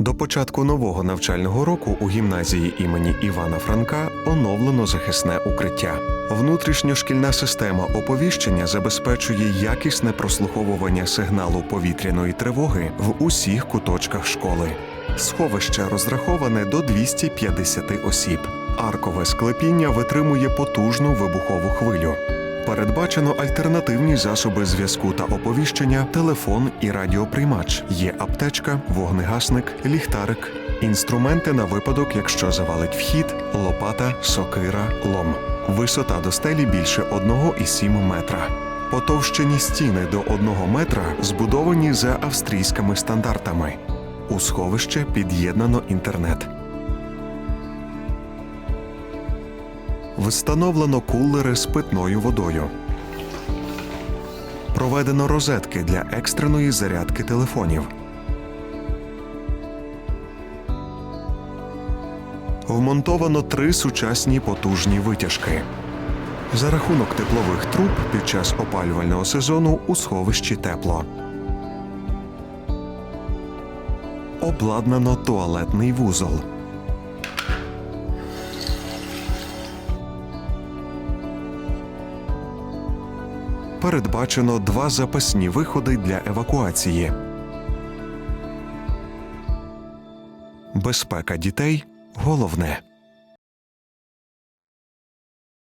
До початку нового навчального року у гімназії імені Івана Франка оновлено захисне укриття. Внутрішньошкільна система оповіщення забезпечує якісне прослуховування сигналу повітряної тривоги в усіх куточках школи. Сховище розраховане до 250 осіб. Аркове склепіння витримує потужну вибухову хвилю. Передбачено альтернативні засоби зв'язку та оповіщення, телефон і радіоприймач. Є аптечка, вогнегасник, ліхтарик, інструменти на випадок, якщо завалить вхід, лопата, сокира, лом. Висота до стелі більше 1,7 метра. Потовщені стіни до 1 метра збудовані за австрійськими стандартами. У сховище під'єднано інтернет. Встановлено кулери з питною водою. Проведено розетки для екстреної зарядки телефонів. Вмонтовано три сучасні потужні витяжки. За рахунок теплових труб під час опалювального сезону у сховищі тепло. Обладнано туалетний вузол. Передбачено два запасні виходи для евакуації. Безпека дітей головне.